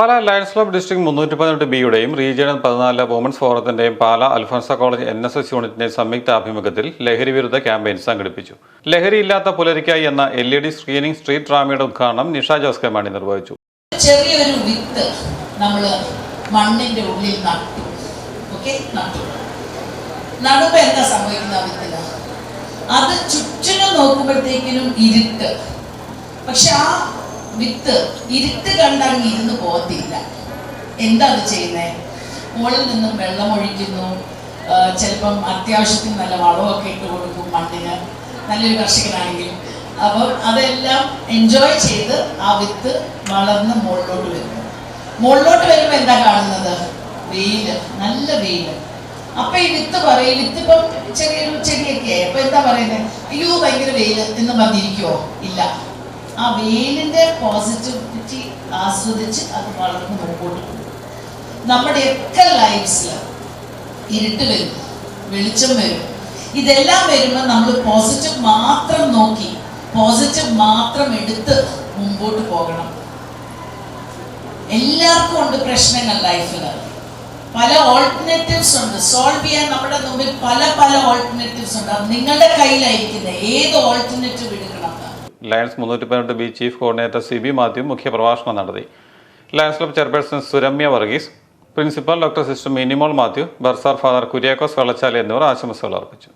പാല lions club district മുന്നൂറ്റി പതിനെട്ട് ബിയുടെയും റീജിയണൽ പതിനാല് women's ഫോറത്തിന്റെയും Pala Alphonsa college N S S യൂണിറ്റിന്റെയും സംയുക്ത ആഭിമുഖ്യത്തിൽ ലഹരി വിരുദ്ധ ക്യാമ്പയിൻ സംഘടിപ്പിച്ചു. ലഹരിയില്ലാത്ത പുലരിക്കായി എന്ന L E D screening street ഡ്രാമയുടെ ഉദ്ഘാടനം നിഷ ജോസ് കമാണി മാണി നിർവഹിച്ചു. ചെറിയൊരു വിത്ത് നമ്മൾ മണ്ണിന്റെ ഉള്ളിൽ നട്ടു. എന്താ സംഭവിക്കുന്ന അത് ചുറ്റിനും നോക്കുമ്പോഴത്തേക്കിനും ഇരുട്ട്. പക്ഷെ ആ വിത്ത് ഇരുത്ത് കണ്ടങ്ങ് ഇരുന്ന് പോകത്തില്ല. എന്താ അത് ചെയ്യുന്നത് മുകളിൽ നിന്നും വെള്ളം ഒഴിക്കുന്നു. ചിലപ്പം അത്യാവശ്യത്തിന് നല്ല വളമൊക്കെ ഇട്ട് കൊടുക്കും മണ്ണിന്. നല്ലൊരു കർഷകനാണെങ്കിൽ. അപ്പം അതെല്ലാം എൻജോയ് ചെയ്ത് ആ വിത്ത് വളർന്ന് മുകളിലോട്ട് വരുന്നു മുകളിലോട്ട് വരുമ്പോൾ എന്താ കാണുന്നത്? വെയിൽ നല്ല വെയിൽ. അപ്പൊ ഈ വിത്ത് പറയും വിത്ത് ഇപ്പം ചെറിയൊരു ചെടിയൊക്കെ അപ്പൊ എന്താ പറയുന്നത് അയ്യോ ഭയങ്കര വെയിൽ എന്ന് പറഞ്ഞിരിക്കുവോ? ഇല്ല. ആ വെയിലിന്റെ പോസിറ്റിവിറ്റി ആസ്വദിച്ച് അത് വളർന്ന് മുമ്പോട്ട് പോകും നമ്മുടെയൊക്കെ ലൈഫ്സിൽ ഇരുട്ട് വരും വെളിച്ചം വരും. ഇതെല്ലാം വരുമ്പോൾ നമ്മൾ പോസിറ്റീവ് മാത്രം നോക്കി പോസിറ്റീവ് മാത്രം എടുത്ത് മുമ്പോട്ട് പോകണം. എല്ലാവർക്കും ഉണ്ട് പ്രശ്നങ്ങൾ ലൈഫിൽ പല ഓൾട്ടർനേറ്റീവ്സ് ഉണ്ട്. സോൾവ് ചെയ്യാൻ നമ്മുടെ മുമ്പിൽ പല പല ഓൾട്ടർനേറ്റീവ്സ് ഉണ്ട്. അത് നിങ്ങളുടെ കയ്യിലായിരിക്കുന്നത് ഏത് ഓൾട്ടർനേറ്റീവ്. ലയൺസ് മുന്നൂറ്റി പതിനെട്ട് B chief coordinator C B Mathew മുഖ്യപ്രഭാഷണം നടത്തി. Lions club chairperson Suramya Varghese principal doctor sister Minimol Mathew bursar father Kuriakose Vellachali എന്നിവർ ആശംസകൾ അർപ്പിച്ചു.